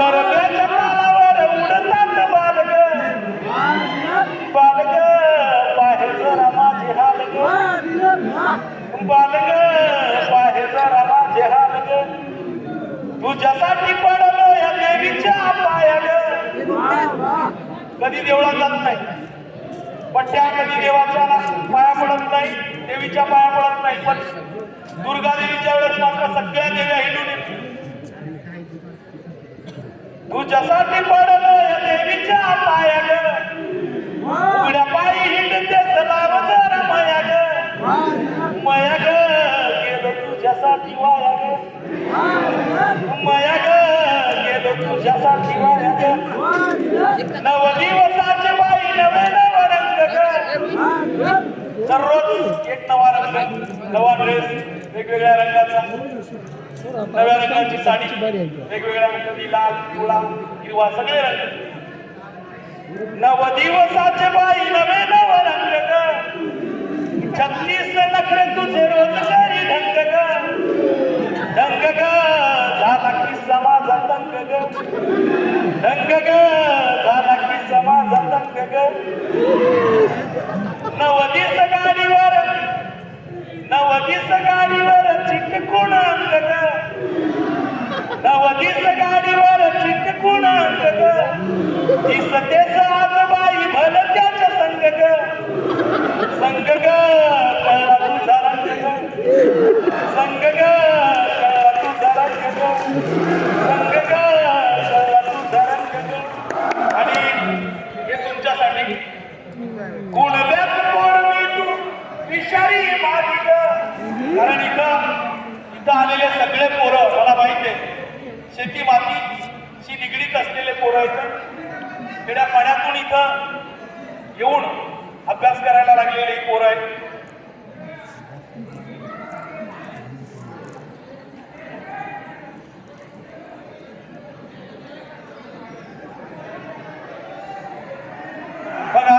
गरब्याच्या तालावर उडतात बालग बालग पाहे जरा माझे हालग बालग पाहे जरा माझे हालग तुझ्यासाठी पडलो या देवीच्या पायाग कधी देवळात जात नाही. पण त्या कधी देवाच्या पाया पडत नाही. देवीच्या पाया पडत नाही पण दुर्गा देवीच्या वेळेस मात्र सगळ्या देव्या हिंडून तुझ्यासाठी पडलो या देवीच्या पाया ग उघड्या पायी हिंडते सलाम जरा मया ग मया ग गेलो तुझ्यासाठी वाया ग मया ग गेलो तुझ्यासाठी वाया ग नव दिवसाचे बाई नवे नव रंग ग दररोज एक नवा रंग नवा ड्रेस वेगवेगळ्या रंगाचा. नव्या रंगाची साडी वेगवेगळ्या कधी लाल पिवळा हिरवा सगळे रंग. नव दिवसाचे बाई नवे नव रंग ग. छत्तीस नखरे तुझे रोजगारी ढंग ग. ढंग ग झाला की समाजा दंग ग. ढंग ग झाला की समाजा दंग ग. नव नवदीस गाडीवर माहिती आहे शेती मातीशी निगडीत असलेले पोरं इथं खेड्या पाण्यातून इथं येऊन अभ्यास करायला लागलेले ही पोरं आहेत. बघा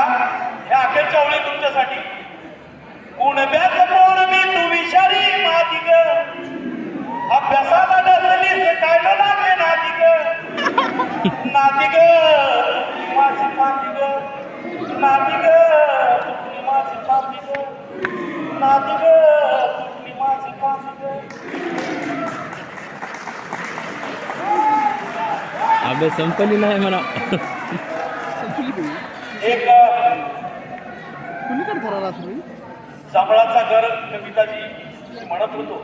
ह्या अखेरच्या ओळी तुमच्यासाठी कुणब्याच पोर मी तू विषारी माती ग अभ्यासाला नसलीस काय लागले नाती ग नाती ग माझी माती ग नाती ग तुटली माझी माती ग नाती ग तुटली माझी माती ग अबे संपली नाही म्हणा. एक कुणीकडे ठरवला तुम्ही जांभळाचा घर कविताजी म्हणत होतो.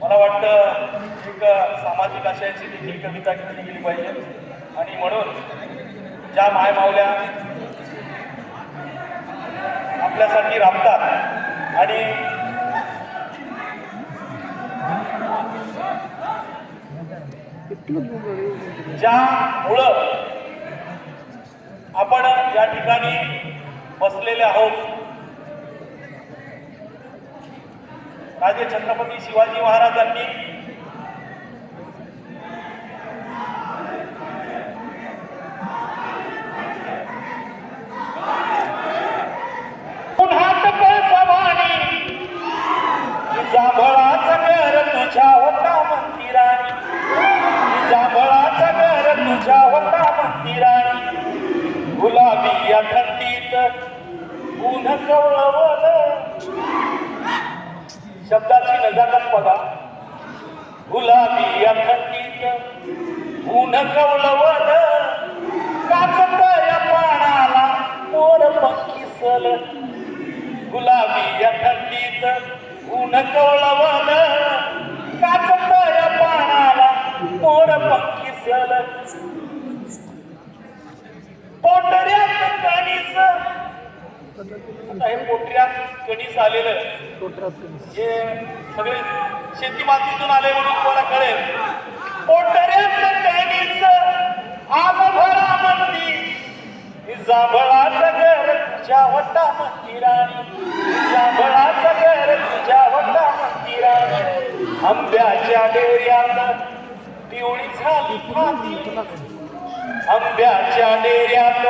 मला वाटतं एक सामाजिक आशयाची देखील कविता घेतली गेली पाहिजे. आणि म्हणून ज्या मायमावल्या आपल्यासाठी राबतात आणि ज्यामुळं आपण या ठिकाणी बसलेले आहोत राजे छत्रपती शिवाजी महाराजांनी जांभळाचं घर तुझ्या होता मंदिराणी जांभळाचं घर तुझ्या होता मंदिराणी गुलाबी या थंडीत ऊन कवळवल शब्दाची नजाकत बघा गुलाबी या थंडीत ऊन कवळवल काचत या पानाला मोर पक्षीसल गुलाबी या थंडीत ऊन कवळवल काचत या पानाला मोर पक्षीसल पोटऱ्या कणीस आता हे पोटऱ्यात कणीस आलेलं हे सगळे शेती मातीतून आले म्हणून तुम्हाला कळेल. पोटऱ्यात कणीस आम भरा मंदी जांभळाचं घर तुझ्या वटा मंदिराणी जांभळाचं घर तुझ्या वटा मंदिराणी आंब्याच्या डेऱ्यात पिवळी झाली फाती. आंब्याच्या डेऱ्यात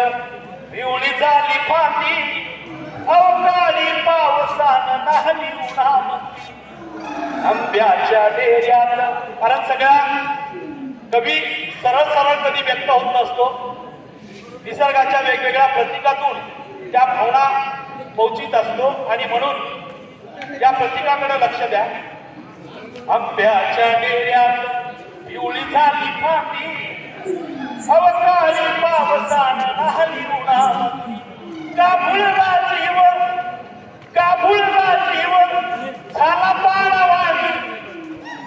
पिवळी झाली फाती. अवकाळी पावसान नाही उन्हामती आंब्याच्या डेऱ्यात कारण सगळ्या कवी सरळ सरळ कधी व्यक्त होत नसतो. निसर्गाच्या वेगवेगळ्या प्रतीकातून त्या भावना पोचित असतो. आणि म्हणून या प्रतीकाकडे लक्ष द्या. आंब्याच्या डेऱ्यात पिवळी झाली फांदी. अवकाळी पावसान नाहली उन्हामंदी काबुलला जीवन झाला पाळावाणी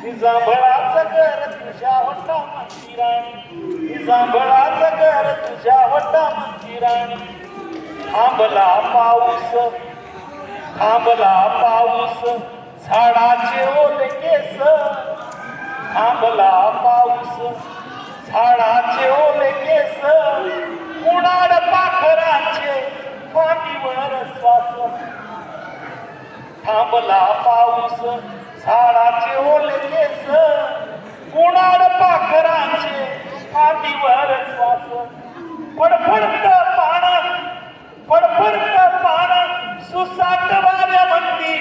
निजांभळाचं घर तुझ्या वटा मंदिराणी निजांभळाचं घर तुझ्या वटा मंदिराणी थांबला पाऊस. थांबला पाऊस. झाडाचे ओले केस. थांबला पाऊस. झाडाचे ओले केस. उडाड पाखराचे मांडीवर श्वास. थांबला पाऊस. झाडाचे ओले केस. उडाड पाखरांचे फाटीवर श्वास. फडफडत पान फडफडत पान सुसाट वाऱ्या म्हणती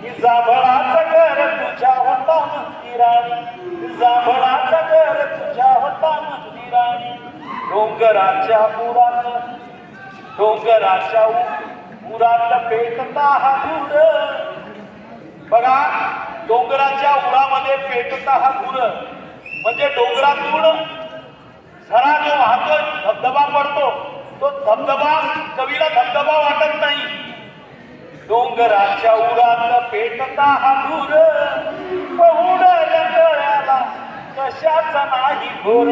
ही जांभळाचं घर तुझ्या होता मंदिराणी जांभळाचं घर तुझ्या होता मंदिराणी डोंगराच्या पुरात डोंगराच्या उ- पेटता हा धूर बघा डोंगराच्या उरामध्ये पेटता हा धूर म्हणजे डोंगरातून झरा जो वाहतो धबधबा पडतो. तो धबधबा कवीला धबधबा वाटत नाही. डोंगराच्या उरात पेटता हा धूर पहुडल्या गळ्याला कशाचा नाही घोर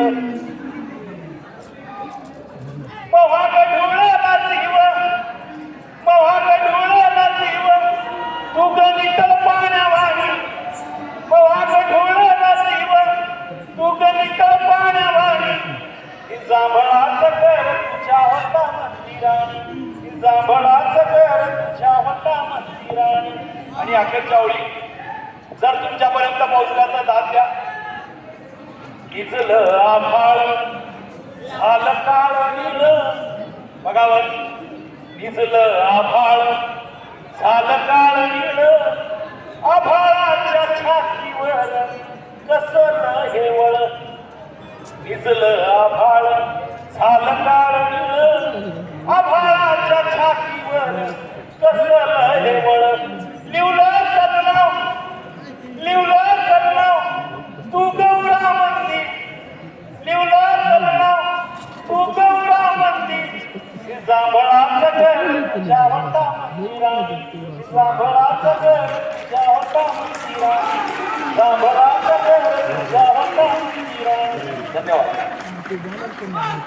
जांभळाचं घर तुझ्या होता मंदिराणी ही जांभळाचं घर तुझ्या होता मंदिराणी आणि अखेरच्या ओळी जर तुमच्यापर्यंत पोहोचला तर दाद द्या. इजलं आभाळ झालं काळ निळ बघावर इजलं आभाळ झालं काळ निळ आभाळाच्या छातीवर कसलं हे वळ? भिजलं आभाळ झालं काळ निळ आभाळाच्या छातीवर कसलं हे वळ? लिवलं सदनाव लिवलं सदनाव. तू गौरा म्हणती लिवलं सदनाव. तू गौरा म्हणती जांभळाचं घर ज्या होता मंदिरा जांभळाचं घर ज्या होता मंदिरा जांभळाचं घर ज्या होता मंदिराणी धन्यवाद